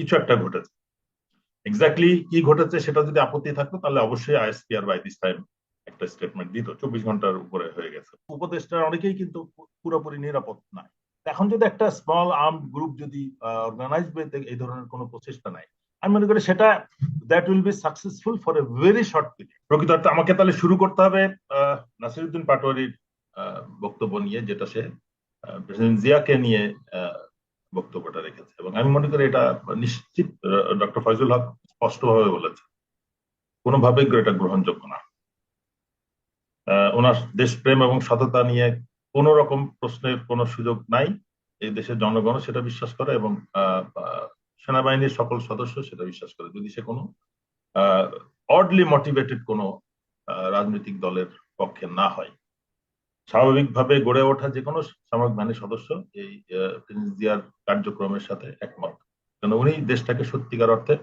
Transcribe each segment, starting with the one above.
কিছু একটা ঘটেছে। এক্স্যাক্টলি কি ঘটেছে সেটা যদি আপত্তি থাকতো, তাহলে অবশ্যই আইএসপিআর বাই দিস টাইম একটা স্টেটমেন্ট দিত। চব্বিশ ঘণ্টার উপরে হয়ে গেছে। উপদেষ্টার অনেকেই কিন্তু পুরোপুরি নিরাপদ নাই এখন যদি একটা স্মল আর্ম গ্রুপ যদি অর্গানাইজ এই ধরনের কোনো প্রচেষ্টা নাই আমি মনে করি সেটা that will be successful for a very short period প্রকৃতার্থে আমাকে তাহলে শুরু করতে হবে নাসিরুদ্দিন পাটোয়ারির বক্তব্য নিয়ে, যেটা সে প্রেসিডেন্ট জিয়াকে নিয়ে বক্তব্যটা রেখেছে। এবং আমি মনে করি এটা নিশ্চিত, ডক্টর ফয়জুল হক স্পষ্টভাবে বলেছে কোনোভাবেই এটা গ্রহণযোগ্য না। ওনার দেশপ্রেম এবং সততা নিয়ে কোন রকম প্রশ্নের কোনো সুযোগ নাই। এই দেশের জনগণ সেটা বিশ্বাস করে এবং সেনাবাহিনীর সকল সদস্য সেটা বিশ্বাস করে। যদি সে কোনো অডলি মোটিভেটেড কোনো রাজনৈতিক দলের পক্ষে না হয়। স্বাভাবিকভাবে গড়ে ওঠা যে কোনো সামরিক বাহিনীর সদস্য এই প্রিন্স জিয়ার কার্যক্রমের সাথে একমত। কেন উনি দেশটাকে সত্যিকার অর্থে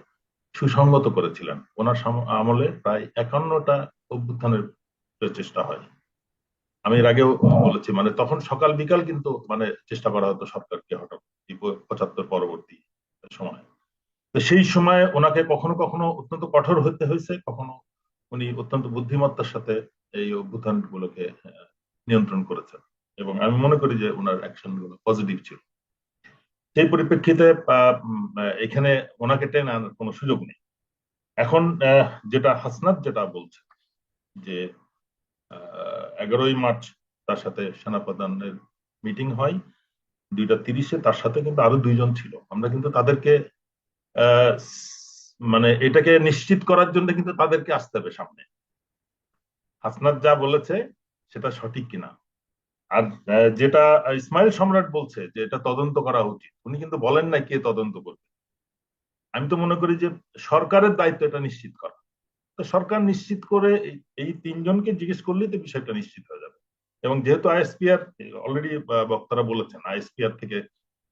সুসংগত করেছিলেন। ওনার আমলে প্রায় একান্নটা অভ্যুত্থানের চেষ্টা হয়। আমি এর আগেও বলেছি মানে তখন সকাল বিকাল কিন্তু মানে চেষ্টা করা হতো সরকারকে হঠাৎ পঁচাত্তর পরবর্তী সময়। তো সেই সময় ওনাকে কখনো কখনো অত্যন্ত কঠোর হতে হয়েছে। কখনো উনি অত্যন্ত বুদ্ধিমত্তার সাথে এই অভ্যুত্থান গুলোকে নিয়ন্ত্রণ করেছেন। এবং আমি মনে করি যে ওনার অ্যাকশনগুলো পজিটিভ ছিল। সেই পরিপ্রেক্ষিতে এখানে ওনাকে টেনে আনার কোনো সুযোগ নেই। এখন যেটা হাসনাত যেটা বলছে যে এগারোই মার্চ তার সাথে সেনাপ্রধানের মিটিং হয়, দুইটা তিরিশে, তার সাথে কিন্তু আরও দুইজন ছিল। আমরা কিন্তু তাদেরকে মানে এটাকে নিশ্চিত করার জন্য কিন্তু তাদেরকে আসতে হবে সামনে। হাসনাত যা বলেছে সেটা সঠিক কিনা। আর যেটা ইসমাইল সম্রাট বলছে যে এটা তদন্ত করা উচিত। উনি কিন্তু বলেন না কে তদন্ত করবে। আমি তো মনে করি যে সরকারের দায়িত্ব এটা নিশ্চিত করা। তো সরকার নিশ্চিত করে এই তিনজনকে জিজ্ঞেস করলেই তো বিষয়টা নিশ্চিত হয়ে যাবে। এবং যেহেতু আইএসপিআর, অলরেডি বক্তারা বলেছেন, আইএসপিআর থেকে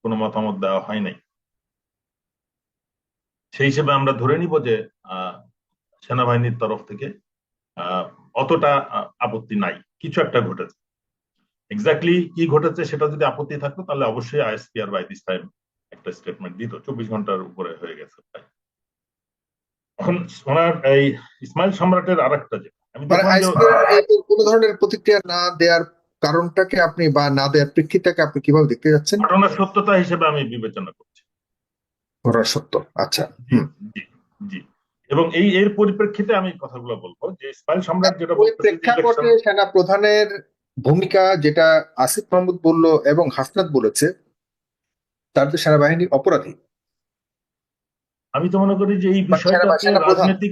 কোনো মতামত দেওয়া হয় নাই। সেই হিসেবে আমরা ধরে নিব যে সেনাবাহিনীর তরফ থেকে অতটা আপত্তি নাই। কিছু একটা ঘটেছে। এক্স্যাক্টলি কি ঘটেছে সেটা যদি আপত্তি থাকতো তাহলে অবশ্যই আইএসপিআর বাই দিস টাইম একটা স্টেটমেন্ট দিত। চব্বিশ ঘণ্টার উপরে হয়ে গেছে এখন ওনার এই ইসমাইল সম্রাটের আর একটা যেটা কোন ধরনের প্রতিক্রিয়া না দেওয়ার কারণটাকে আপনি বা না দেওয়ার প্রেক্ষিতটাকে আপনি কীভাবে দেখতে যাচ্ছেন? ঘটনার সত্যতা হিসেবে আমি বিবেচনা করছি। ঘটনার সত্য আচ্ছা জি জি। এবং এই এর পরিপ্রেক্ষিতে আমি কথাগুলো বলব যে ইসমাইল সম্রাট যেটা প্রেক্ষাপটে সেনা প্রধানের ভূমিকা যেটা আসিফ মাহমুদ বলল এবং হাসনাত বলেছে তার তো সেনাবাহিনী অপরাধী। আমি তো মনে করি যে এই বিষয়টা রাজনৈতিক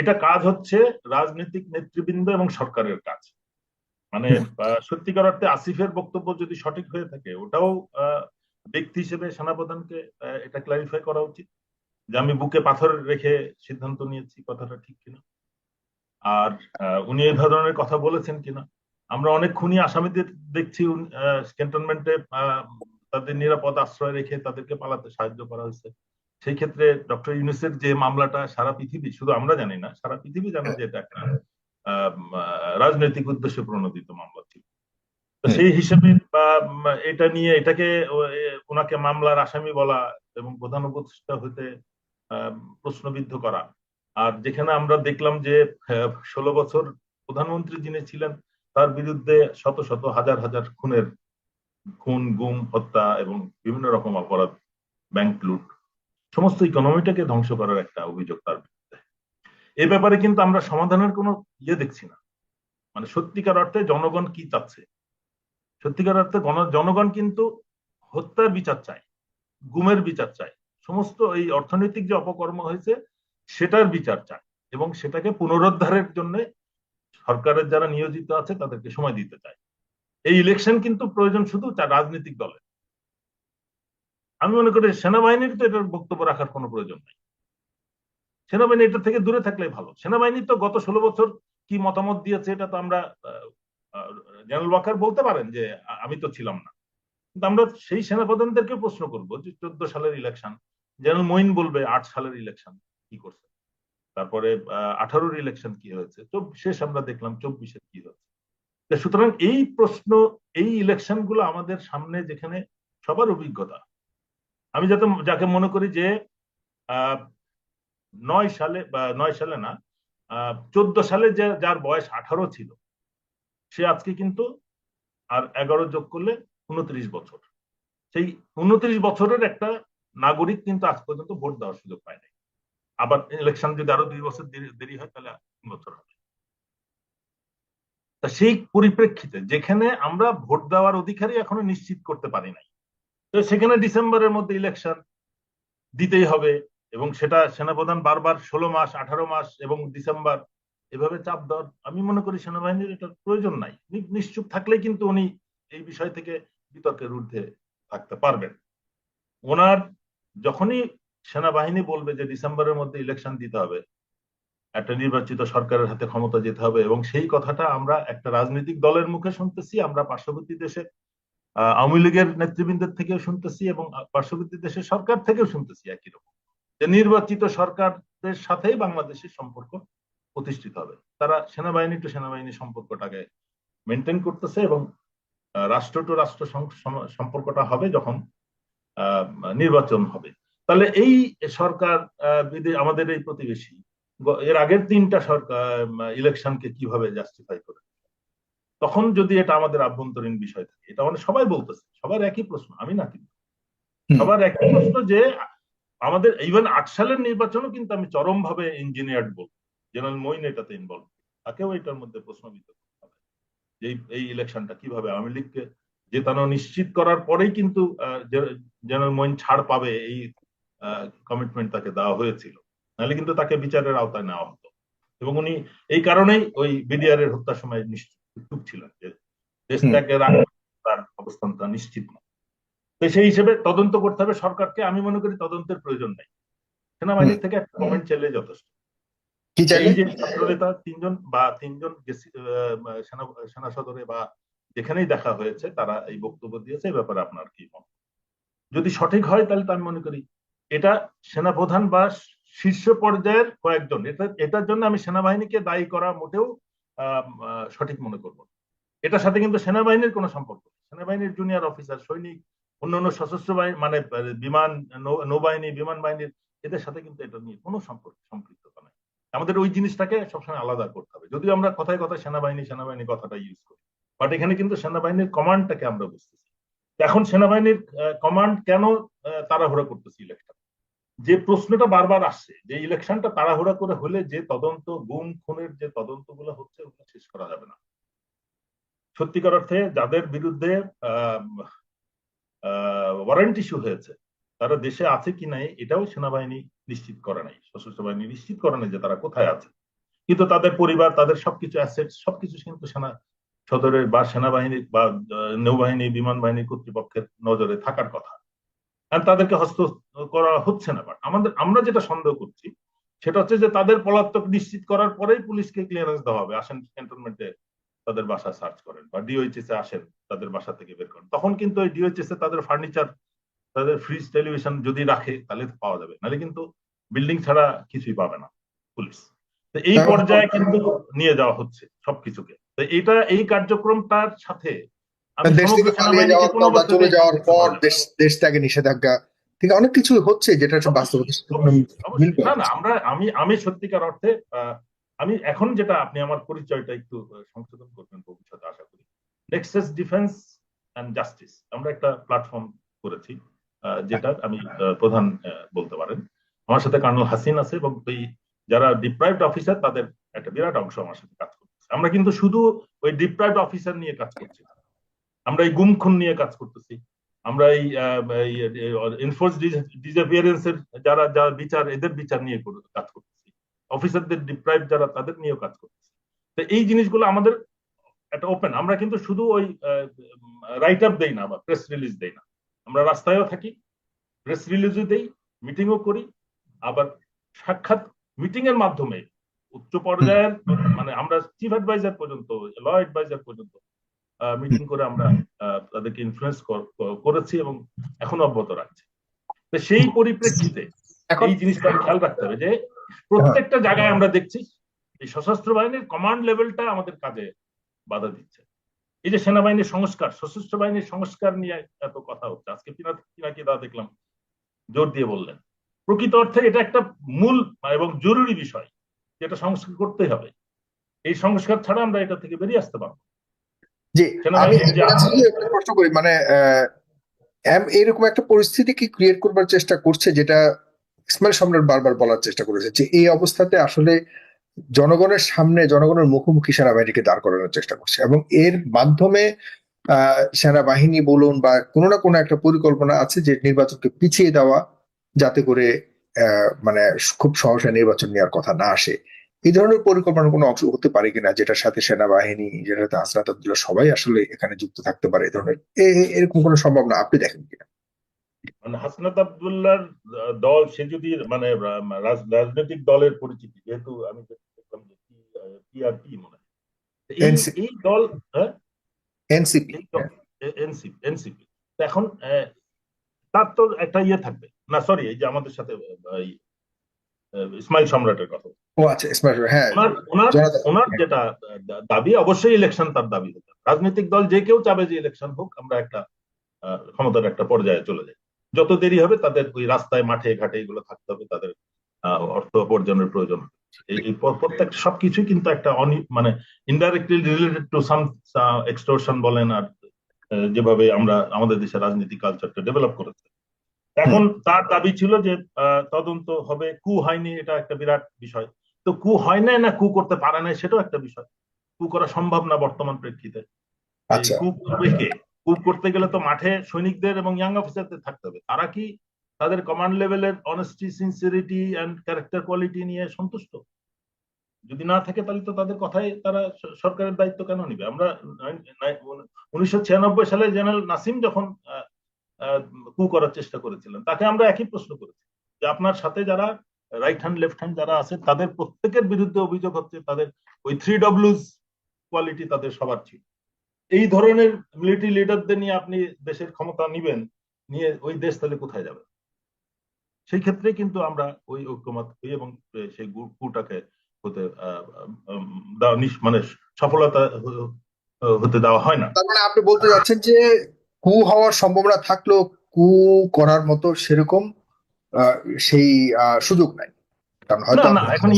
এটা কাজ হচ্ছে রাজনৈতিক নেতৃবৃন্দ এবং সরকারের কাজ। মানে সত্যিকার অর্থে আসিফের বক্তব্য যদি সঠিক হয়ে থাকে ওটাও ব্যক্তি হিসেবে সেনাপ্রধানকে এটা ক্লারিফাই করা উচিত। যে আমি বুকে পাথর রেখে সিদ্ধান্ত নিয়েছি কথাটা ঠিক কিনা? আর উনি এই ধরনের কথা বলেছেন কিনা? আমরা অনেক খুনি আসামিদের দেখছি ক্যান্টনমেন্টে তাদের নিরাপদ আশ্রয় রেখে তাদেরকে পালাতে সাহায্য করা হয়েছে। সেই ক্ষেত্রে ডক্টর ইউনুসের যে মামলাটা সারা পৃথিবী, শুধু আমরা জানি না, সারা পৃথিবী জানে যে এটা একটা রাজনৈতিক উদ্দেশ্যে প্রণোদিত মামলা ছিল। সেই হিসেবে এটা নিয়ে এটাকে ওনাকে মামলার আসামি বলা এবং প্রধান উপদেষ্টা হইতে প্রশ্নবিদ্ধ করা। আর যেখানে আমরা দেখলাম যে ষোলো বছর প্রধানমন্ত্রী যিনি ছিলেন, তার বিরুদ্ধে শত শত, হাজার হাজার খুনের খুন, গুম, হত্যা এবং বিভিন্ন রকম অপরাধ ব্যাংক লুট, সমস্ত ইকোনমিটাকে ধ্বংস করার একটা অভিযোগ তার বিরুদ্ধে। এ ব্যাপারে কিন্তু আমরা সমাধানের কোনো ইয়ে দেখছি না। মানে সত্যিকার অর্থে জনগণ কি চাচ্ছে? সত্যিকার অর্থে জনগণ কিন্তু হত্যার বিচার চায়, গুমের বিচার চায়। সমস্ত এই অর্থনৈতিক যে অপকর্ম হয়েছে, সেটার বিচার চায় এবং সেটাকে পুনরুদ্ধারের জন্য সরকারের যারা নিয়োজিত আছে, তাদেরকে সময় দিতে চায়। এই ইলেকশন কিন্তু প্রয়োজন শুধু রাজনৈতিক দলের। আমি মনে করি সেনাবাহিনীর তো এটার বক্তব্য রাখার কোনো প্রয়োজন নাই। সেনাবাহিনী এটা থেকে দূরে থাকলে ভালো। সেনাবাহিনী তো গত ষোলো বছর কি মতামত দিয়েছে এটা তো আমরা জেনারেল ওয়াকার বলতে পারেন যে আমি তো ছিলাম না। কিন্তু আমরা সেই সেনাপ্রধানদেরকে প্রশ্ন করব যে, চোদ্দ সালের ইলেকশন জেনারেল মইন বলবে আট সালের ইলেকশন কি করছে। তারপরে আঠারোর ইলেকশন কি হয়েছে শেষ আমরা দেখলাম চব্বিশের কি হয়েছে। সুতরাং এই প্রশ্ন, এই ইলেকশনগুলো আমাদের সামনে যেখানে সবার অভিজ্ঞতা। আমি যাতে, যাকে মনে করি যে নয় সালে, বা নয় সালে না চোদ্দ সালে যে, যার বয়স আঠারো ছিল, সে আজকে কিন্তু আর এগারো যোগ করলে উনত্রিশ বছর। সেই উনত্রিশ বছরের একটা নাগরিক কিন্তু আজ পর্যন্ত ভোট দেওয়ার সুযোগ পায় নাই। আবার ইলেকশন যদি আরও দুই বছর দেরি- হয়, তাহলে তিন বছর হবে। তা সেই পরিপ্রেক্ষিতে যেখানে আমরা ভোট দেওয়ার অধিকারই এখনও নিশ্চিত করতে পারি নাই, তো সেখানে ডিসেম্বরের মধ্যে ইলেকশন দিতেই হবে এবং সেটা সেনাপ্রধান বারবার ষোলো মাস, আঠারো মাস এবং ডিসেম্বর এভাবে চাপ দেওয়ার আমি মনে করি সেনাবাহিনীর এটার প্রয়োজন নাই। নিশ্চুপ থাকলে কিন্তু উনি এই বিষয় থেকে বিতর্কের ঊর্ধ্বে থাকতে পারবেন। ওনার যখনই সেনাবাহিনী বলবে যে ডিসেম্বরের মধ্যে ইলেকশন দিতে হবে, একটা নির্বাচিত সরকারের হাতে ক্ষমতা যেতে হবে এবং সেই কথাটা আমরা একটা রাজনৈতিক দলের মুখে শুনতেছি, আমরা পার্শ্ববর্তী দেশে আওয়ামী লীগের নেতৃবৃন্দের থেকেও শুনতেছি এবং পার্শ্ববর্তী দেশের সরকার থেকেও শুনতেছি একই রকম, যে নির্বাচিত সরকারদের সাথেই বাংলাদেশের সম্পর্ক প্রতিষ্ঠিত হবে। তারা সেনাবাহিনী টু সেনাবাহিনী সম্পর্কটাকে মেনটেন করতেছে এবং রাষ্ট্র টু রাষ্ট্র সম- সম- সম্পর্কটা হবে যখন নির্বাচন হবে। তাহলে এই সরকার আমাদের এই প্রতিবেশী এর আগের তিনটা সরকার ইলেকশনকে কীভাবে জাস্টিফাই করে? তখন যদি এটা আমাদের আভ্যন্তরীণ বিষয় থাকে এটা মানে সবাই বলতেছে সবার একই প্রশ্ন আমি না কিন্তু। সবার একই প্রশ্ন যে আমাদের ইভেন আট সালের নির্বাচনও কিন্তু আমি চরম ভাবে ইঞ্জিনিয়ার্ড বলব। জেনারেল মইন এটাতে ইনভলভ তাকেও এটার মধ্যে প্রশ্নবিদ্ধ করতে হবে যে এই- এই ইলেকশনটা কীভাবে আওয়ামী লীগকে জেতানো নিশ্চিত করার পরেই কিন্তু জেনারেল মইন ছাড় পাবে এই কমিটমেন্ট তাকে দেওয়া হয়েছিল। নাহলে কিন্তু তাকে বিচারের আওতায় নেওয়া হতো। এবং উনি এই কারণেই ওই বিডিআর এর হত্যার সময় নিশ্চিত ছিলেন যে দেশ ত্যাগের তার অবস্থানটা নিশ্চিত না তো সেই হিসেবে তদন্ত করতে হবে সরকারকে। আমি মনে করি তদন্তের প্রয়োজন নেই। সেনাবাহিনীর থেকে একটা কমেন্ট চাইলে যথেষ্ট। এই যে ছাত্রনেতা তিনজন বা তিনজন সেনা সেনা সদরে বা যেখানেই দেখা হয়েছে, তারা এই বক্তব্য দিয়েছে এই ব্যাপারে আপনার কি মত? যদি সঠিক হয়, তাহলে আমি মনে করি, এটা সেনাপ্রধান বা শীর্ষ পর্যায়ের কয়েকজন, এটা, এটার জন্য আমি সেনাবাহিনীকে দায়ী করা মোটেও সঠিক মনে করব এটার সাথে কিন্তু সেনাবাহিনীর কোনো সম্পর্ক সেনাবাহিনীর জুনিয়র অফিসার সৈনিক, অন্যান্য সশস্ত্র বাহিনী মানে বিমান নৌবাহিনী, বিমান বাহিনীর, এদের সাথে কিন্তু এটা নিয়ে কোনো সম্পর্ক, সম্পৃক্ততা নাই। আমাদের ওই জিনিসটাকে সবসময় আলাদা করতে হবে। যদিও আমরা কথায় কথায় সেনাবাহিনী সেনাবাহিনী কথাটা ইউজ করি। বাট এখানে কিন্তু সেনাবাহিনীর কমান্ডটাকে আমরা বুঝতেছি। এখন সেনাবাহিনীর কমান্ড কেন তাড়াহুড়া করতেছি ইলেকশন যে প্রশ্নটা বারবার আসছে, যে ইলেকশনটা তাড়াহুড়া করে হলে যে তদন্ত, গুম, খুনের যে তদন্তগুলো হচ্ছে, ওগুলো শেষ করা যাবে না। সত্যিকার অর্থে যাদের বিরুদ্ধে ওয়ারেন্ট ইস্যু হয়েছে, তারা দেশে আছে কি নাই, এটাও সেনাবাহিনী নিশ্চিত করে নাই। সশস্ত্র বাহিনী নিশ্চিত করে নাই যে তারা কোথায় আছে। কিন্তু তাদের পরিবার, তাদের সবকিছু অ্যাসেট সবকিছু কিন্তু সেনা সদরের বা সেনাবাহিনী বা নৌবাহিনী বিমান বাহিনী কর্তৃপক্ষের নজরে থাকার কথা। আর তাদেরকে হস্ত করা হচ্ছে না। বাট আমাদের আমরা যেটা সন্দেহ করছি সেটা হচ্ছে যে তাদের পলাতক নিশ্চিত করার পরেই পুলিশকে ক্লিয়ারেন্স দেওয়া হবে। আসেন ক্যান্টনমেন্টে তাদের বাসা সার্চ করেন বা ডিওএইচএস এ আসেন তাদের বাসা থেকে বের করেন। তখন কিন্তু ওই ডিওএইচএস এ তাদের ফার্নিচার তাদের ফ্রিজ টেলিভিশন যদি রাখে তাহলে পাওয়া যাবে। নাহলে কিন্তু বিল্ডিং ছাড়া কিছুই পাবে না পুলিশ। এই পর্যায়ে কিন্তু নিয়ে যাওয়া হচ্ছে সবকিছুকে। এটা এই কার্যক্রমটার সাথে দেশ থেকে পালিয়ে যাওয়ার পর বা চলে অবস্থাতেই পর পাওয়া যাবে না। দেশ দেশ ত্যাগে নিষেধাজ্ঞা ঠিক অনেক কিছু হচ্ছে যেটা হচ্ছে অবশ্যই। না না আমরা আমি আমি সত্যিকার অর্থে আমি এখন যেটা আপনি আমার পরিচয়টা একটু সংশোধন করবেন ভবিষ্যতে আশা করি নেক্সাস ডিফেন্স অ্যান্ড জাস্টিস আমরা একটা প্ল্যাটফর্ম করেছি যেটা আমি প্রধান বলতে পারেন আমার সাথে কর্নেল হাসিন আছে এবং এই যারা ডিপ্রাইভড অফিসার তাদের একটা বিরাট অংশ আমার সাথে কাজ করতেছে আমরা কিন্তু শুধু ওই ডিপ্রাইভড অফিসার নিয়ে কাজ করছি। আমরা এই গুম খুন নিয়ে কাজ করতেছি। আমরা এই এনফোর্স ডিসঅ্যাপিয়ারেন্স এর যারা যারা বিচার, এদের বিচার নিয়ে কাজ করতেছি। অফিসারদের ডিপ্রাইভ যারা, তাদের নিয়েও কাজ করতেছি। তো এই জিনিসগুলো আমাদের একটা ওপেন আমরা কিন্তু শুধু ওই রাইট আপ দেই না বা প্রেস রিলিজ দেই না। আমরা রাস্তায়ও থাকি প্রেস রিলিজও দেই মিটিংও করি, আবার সাক্ষাৎ মিটিং এর মাধ্যমে উচ্চ পর্যায়ের মানে আমরা চিফ অ্যাডভাইজার পর্যন্ত ল অ্যাডভাইজার পর্যন্ত মিটিং করে আমরা তাদেরকে ইনফ্লুয়েন্স করেছি এবং এখনও অব্যাহত রাখছি। তো সেই পরিপ্রেক্ষিতে এই জিনিসটা খেয়াল রাখতে হবে যে প্রত্যেকটা জায়গায় আমরা দেখছি এই সশস্ত্র বাহিনীর কমান্ড লেভেলটা আমাদের কাজে বাধা দিচ্ছে। এই যে সেনাবাহিনীর সংস্কার সশস্ত্র বাহিনীর সংস্কার নিয়ে এত কথা হচ্ছে। আজকে পিনাকি দা দেখলাম। জোর দিয়ে বললেন। প্রকৃত অর্থে এটা একটা মূল এবং জরুরি বিষয়। যেটা সংস্কার করতেই হবে। এই সংস্কার ছাড়া আমরা এটা থেকে বেরিয়ে আসতে পারব জি আমি প্রশ্ন করি মানে এরকম একটা পরিস্থিতি কি ক্রিয়েট করবার চেষ্টা করছে যেটা ইসমাইল সম্রাট বারবার বলার চেষ্টা করেছে যে এই অবস্থাতে আসলে জনগণের সামনে জনগণের মুখোমুখি সেনাবাহিনীকে দাঁড় করানোর চেষ্টা করছে এবং এর মাধ্যমে আহ সেনাবাহিনী বলুন বা কোনো না কোনো একটা পরিকল্পনা আছে যে নির্বাচনকে পিছিয়ে দেওয়া যাতে করে আহ, মানে খুব সহসা নির্বাচন নেওয়ার কথা না আসে। এই ধরনের পরিকল্পনার কোনো অংশ হতে পারে কিনা যেটার সাথে সেনাবাহিনী যেটাতে হাসনাত আব্দুল্লাহ সবাই আসলে এখানে যুক্ত থাকতে পারে এই ধরনের এরকম কোনো সম্ভাবনা আপনি দেখেন কিনা? মানে হাসনাত আবদুল্লাহর দল সে যদি মানে রাজনৈতিক দলের পরিচিতি যেহেতু আমি দেখলাম যে মনে হয়। এই দল হ্যাঁ? এনসিপি এনসিপি এনসিপি এখন তার তো একটা ইয়ে থাকবে। না সরি এই যে আমাদের সাথে ইসমাইল সম্রাটের কথা। ও আচ্ছা ইসমাইল হ্যাঁ। ওনার ওনার যেটা দাবি অবশ্যই ইলেকশন তার দাবি হতে রাজনৈতিক দল যে কেউ চাবে যে ইলেকশন হোক আমরা একটা ক্ষমতার একটা পর্যায়ে চলে যাই। যত দেরি হবে তাদের ওই রাস্তায় মাঠে ঘাটে এগুলো থাকতে হবে তাদের অর্থ উপার্জনের প্রয়োজন এই প্রত্যেক সবকিছুই কিন্তু একটা অনি- মানে indirectly related to some extortion বলেন আর যেভাবে আমরা আমাদের দেশের রাজনীতি কালচারটা ডেভেলপ করেছে। এখন তার দাবি ছিল যে তদন্ত হবে কু হয়নি এটা একটা বিরাট বিষয়। তো কু হয় নাই না কু করতে পারে না সেটাও একটা বিষয়। কু করা সম্ভব না বর্তমান প্রেক্ষিতে। আচ্ছা। কু করবে কে? কু করতে গেলে তো মাঠে সৈনিকদের এবং ইয়াং অফিসারদের থাকতে হবে। তারা কি তাদের কমান্ড লেভেলের honesty sincerity and character quality নিয়ে সন্তুষ্ট? যদি না থাকে তাহলে তো তাদের কথাই তারা সরকারের দায়িত্ব কেন নিবে? আমরা উনিশশো ছিয়ানব্বই সালে জেনারেল নাসিম যখন কু করার চেষ্টা করেছিলেন। তাকে আমরা একই প্রশ্ন করেছি যে আপনার সাথে যারা রাইট হ্যান্ড লেফট হ্যান্ড যারা আছে তাদের প্রত্যেকের বিরুদ্ধে অভিযোগ হচ্ছে তাদের ওই থ্রি ডব্লিউজ কোয়ালিটি তাদের সবার ছিল। এই ধরনের মিলিটারি লিডারদের নিয়ে আপনি দেশের ক্ষমতা নিবেন, নিয়ে ওই দেশ তাহলে কোথায় যাবে? সেই ক্ষেত্রে কিন্তু আমরা ওই ঐক্যমত হই এবং সেই কুটাকে হতে মানে সফলতা হতে দেওয়া হয় না। তার মানে আপনি বলতে যাচ্ছেন যে কু হওয়ার সম্ভাবনা থাকলেও কু করার মতো সেরকম আহ, সেই আহ, সুযোগ নাই। কারণ হয়তো না, না, এখন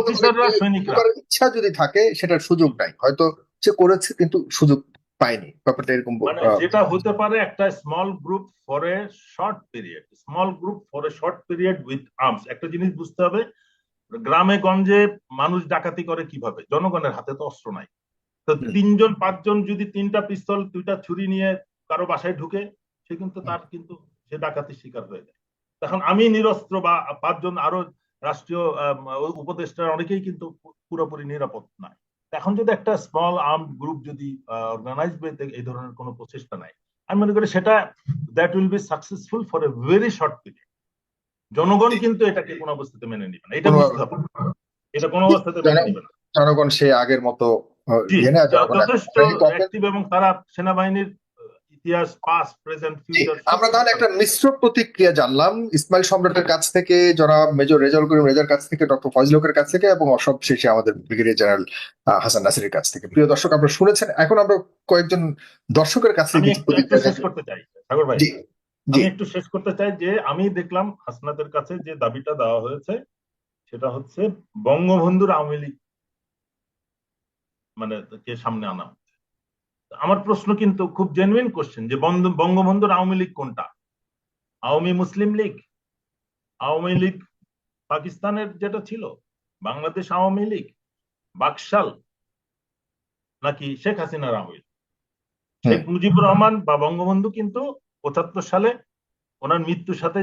অফিসাররা সৈনিকরা। করার ইচ্ছা যদি থাকে সেটার সুযোগ নাই। হয়তো সে করেছে কিন্তু সুযোগ পায়নি। ব্যাপারটা এরকম মানে যেটা হতে পারে একটা small group for a short period small group for a short period with arms একটা জিনিস বুঝতে হবে গ্রামে গঞ্জে মানুষ ডাকাতি করে কীভাবে? জনগণের হাতে তো অস্ত্র নাই। তো তিনজন পাঁচজন যদি তিনটা পিস্তল দুইটা ছুরি নিয়ে কারও বাসায় ঢুকে সে কিন্তু তার কিন্তু সে ডাকাতির শিকার হয়ে যায়। এখন আমি নিরস্ত্র বা পাঁচজন আরও রাষ্ট্রীয় উপদেষ্টার অনেকেই কিন্তু পুরোপুরি নিরাপদ নয়। এখন যদি একটা স্মল আর্ম গ্রুপ যদি অর্গানাইজ এই ধরনের কোনো প্রচেষ্টা নাই আমি মনে করি সেটা that will be successful for a very short period জনগণ কিন্তু এটাকে কোনো অবস্থাতে মেনে নিবে না। এটা এটা কোনো অবস্থাতে মেনে নিবে না। জনগণ সে আগের মতো যথেষ্ট এবং তারা সেনাবাহিনীর ইতিহাস পাস্ট প্রেজেন্ট ফিউচার আমরা তাহলে একটা মিশ্র প্রতিক্রিয়া জানলাম। ইসমাইল সম্রাটের কাছ থেকে জনাব মেজর রেজাউল করিম রেজার কাছ থেকে ডক্টর ফজলকের কাছ থেকে এবং সব শেষে আমাদের ব্রিগেডিয়ার জেনারেল হাসান নাসিরের কাছ থেকে। প্রিয় দর্শক আপনারা শুনেছেন এখন আমরা কয়েকজন দর্শকের কাছ থেকে শেষ করতে চাই সাগর ভাই। আমি একটু শেষ করতে চাই যে আমি দেখলাম হাসনাতের কাছে যে দাবিটা দেওয়া হয়েছে সেটা হচ্ছে বঙ্গবন্ধুর আওয়ামী লীগ মানে কে সামনে আনা। আমার প্রশ্ন কিন্তু খুব জেনুইন কোশ্চেন যে বঙ্গবন্ধুর আওয়ামী লীগ কোনটা? আওয়ামী মুসলিম লীগ? আওয়ামী লীগ পাকিস্তানের যেটা ছিল? বাংলাদেশ আওয়ামী লীগ? বাকশাল? নাকি শেখ হাসিনার আওয়ামী লীগ? শেখ মুজিবুর রহমান বা বঙ্গবন্ধু কিন্তু পঁচাত্তর সালে ওনার মৃত্যুর সাথে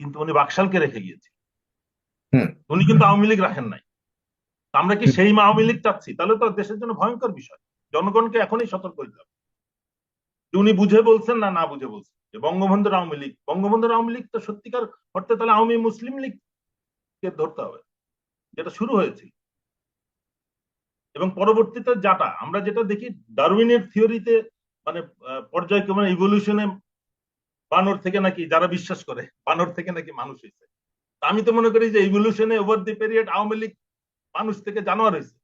কিন্তু উনি বাকশালকে রেখে গিয়েছে উনি কিন্তু আওয়ামী লীগ রাখেন নাই। আমরা কি সেই আওয়ামী লীগ চাচ্ছি? তাহলে তো দেশের জন্য ভয়ঙ্কর বিষয়। জনগণকে এখনই সতর্ক হতে হবে। উনি বুঝে বলছেন না না বুঝে বলছেন। যে বঙ্গবন্ধুর আওয়ামী লীগ, বঙ্গবন্ধুর আওয়ামী লীগ তো সত্যিকার অর্থে তাহলে আওয়ামী মুসলিম লীগকে ধরতে হবে। যেটা শুরু হয়েছিল। এবং পরবর্তীতে যাটা, আমরা যেটা দেখি, ডারউইনের থিওরিতে মানে পর্যায়ক্রমে ইভলিউশনে বানর থেকে নাকি, যারা বিশ্বাস করে, বানর থেকে নাকি মানুষ হয়েছে। আমি তো মনে করি যে ইভলিউশনে over the period Awami League মানুষ থেকে জানোয়ার হয়েছে।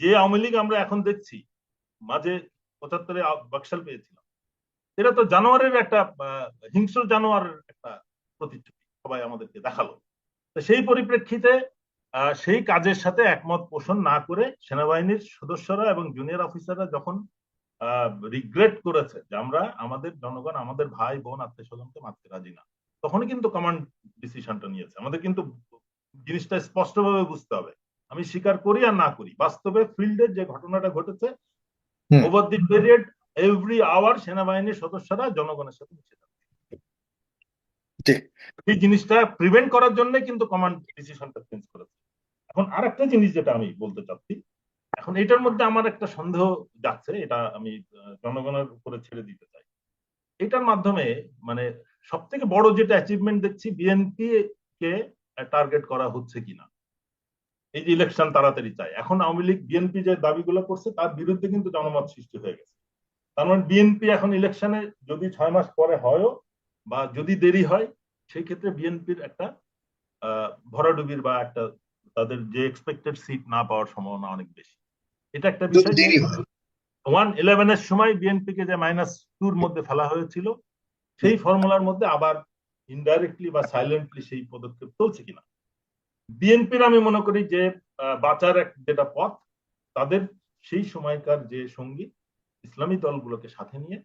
যে আওয়ামী লীগ আমরা এখন দেখছি, মাঝে পঁচাত্তরে বাকশাল পেয়েছিলাম এটা তো জানোয়ারের একটা হিংস্র জানোয়ারের একটা প্রতিচ্ছবি সবাই আমাদেরকে দেখাল। তো সেই পরিপ্রেক্ষিতে সেই কাজের সাথে একমত পোষণ না করে সেনাবাহিনীর সদস্যরা এবং জুনিয়র অফিসাররা যখন রিগ্রেট করেছে যে আমরা আমাদের জনগণ, আমাদের ভাই, বোন, আত্মীয় স্বজনকে মারতে রাজি না, তখনই কিন্তু কমান্ড ডিসিশনটা নিয়েছে। আমাদের কিন্তু জিনিসটা স্পষ্টভাবে বুঝতে হবে। আমি স্বীকার করি আর না করি। বাস্তবে ফিল্ডের যে ঘটনাটা ঘটেছে over the period every hour সেনাবাহিনীর সদস্যরা জনগণের সাথে মিশে থাকে এই জিনিসটা প্রিভেন্ট করার জন্য কিন্তু কমান্ড ডিসিশনটা চেঞ্জ করেছে। এখন আর একটা জিনিস যেটা আমি বলতে চাচ্ছি এখন এটার মধ্যে আমার একটা সন্দেহ যাচ্ছে এটা আমি জনগণের উপরে ছেড়ে দিতে চাই। এটার মাধ্যমে মানে সব থেকে বড় যেটা অ্যাচিভমেন্ট দেখছি বিএনপি কে টার্গেট করা হচ্ছে কিনা। এই যে ইলেকশন তাড়াতাড়ি চাই এখন আওয়ামী লীগ বিএনপি যে দাবিগুলো করছে তার বিরুদ্ধে কিন্তু জনমত সৃষ্টি হয়ে গেছে। তার মানে বিএনপি এখন ইলেকশনে যদি ছয় মাস পরে হয়ও বা যদি দেরি হয় সেই ক্ষেত্রে বিএনপির একটা ভরাডুবির বা একটা তাদের যে এক্সপেক্টেড সিট না পাওয়ার সম্ভাবনা অনেক বেশি। এটা একটা বিষয় ওয়ান ইলেভেনের সময় বিএনপি কে যে মাইনাস টুর মধ্যে ফেলা হয়েছিল সেই ফর্মুলার মধ্যে আবার ইনডাইরেক্টলি বা সাইলেন্টলি সেই পদক্ষেপ চলছে কিনা। বিএনপির আমি মনে করি যে বাঁচার এক যেটা পথ, তাদের সেই সময়কার যে সঙ্গী ইসলামী দলগুলোকে সাথে নিয়ে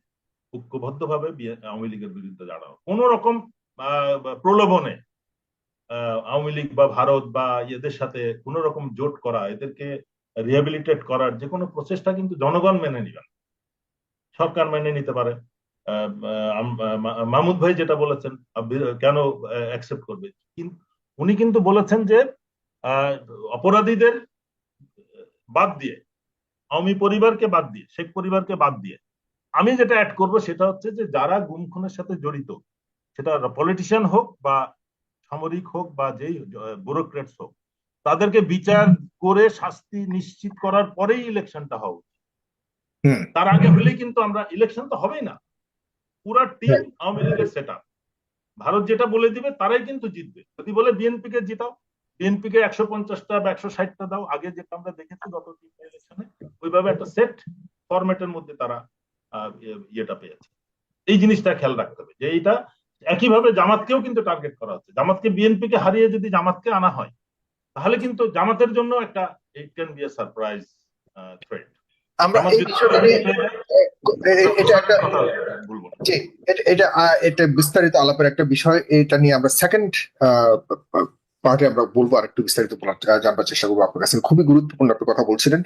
ঐক্যবদ্ধভাবে আওয়ামী লীগের বিরুদ্ধে দাঁড়ানো। কোন রকম প্রলোভনে আওয়ামী লীগ বা ভারত বা এদের সাথে কোন রকম জোট করা, এদেরকে রিহ্যাবিলিটেট করার যে কোনো প্রচেষ্টা কিন্তু জনগণ মেনে নিবেন সরকার মেনে নিতে পারে। মাহমুদ ভাই যেটা বলেছেন কেন অ্যাকসেপ্ট করবে? কিন- উনি কিন্তু বলেছেন যে অপরাধীদের বাদ দিয়ে আওয়ামী পরিবারকে বাদ দিয়ে শেখ পরিবারকে বাদ দিয়ে আমি যেটা অ্যাড করব সেটা হচ্ছে যে যারা গুম খুনের সাথে জড়িত সেটা পলিটিশিয়ান হোক বা সামরিক হোক বা যেই ব্যুরোক্রেটস হোক তাদেরকে বিচার করে শাস্তি নিশ্চিত করার পরেই ইলেকশনটা হওয়া উচিত। তার আগে হলেই কিন্তু আমরা ইলেকশন তো হবেই না। পুরা টিম আওয়ামী লীগের সেট ভারত যেটা বলে দিবে, তারাই কিন্তু জিতবে। যদি বলে বিএনপি কে জিতাও বিএনপি কে একশো পঞ্চাশটা বা একশো ষাটটা দাও, আগে যেটা আমরা দেখেছি গত ইলেকশনে ওইভাবে একটা সেট ফরম্যাটের মধ্যে তারা ইয়ে- ইয়েটা পেয়েছে। এই জিনিসটা খেয়াল রাখতে হবে যে এইটা একইভাবে জামাতকেও কিন্তু টার্গেট করা হচ্ছে। জামাতকে বিএনপি কে হারিয়ে যদি জামাতকে আনা হয়, তাহলে কিন্তু জামাতের জন্য একটা it can be a surprise threat আমরা এই বিষয়টা নিয়ে এটা একটা জি এটা- এটা বিস্তারিত আলাপের একটা বিষয়। এটা নিয়ে আমরা সেকেন্ড পার্টে আমরা বলব আর একটু বিস্তারিত জানবার চেষ্টা করব আপনার কাছে। খুবই গুরুত্বপূর্ণ একটা কথা বলছিলেন।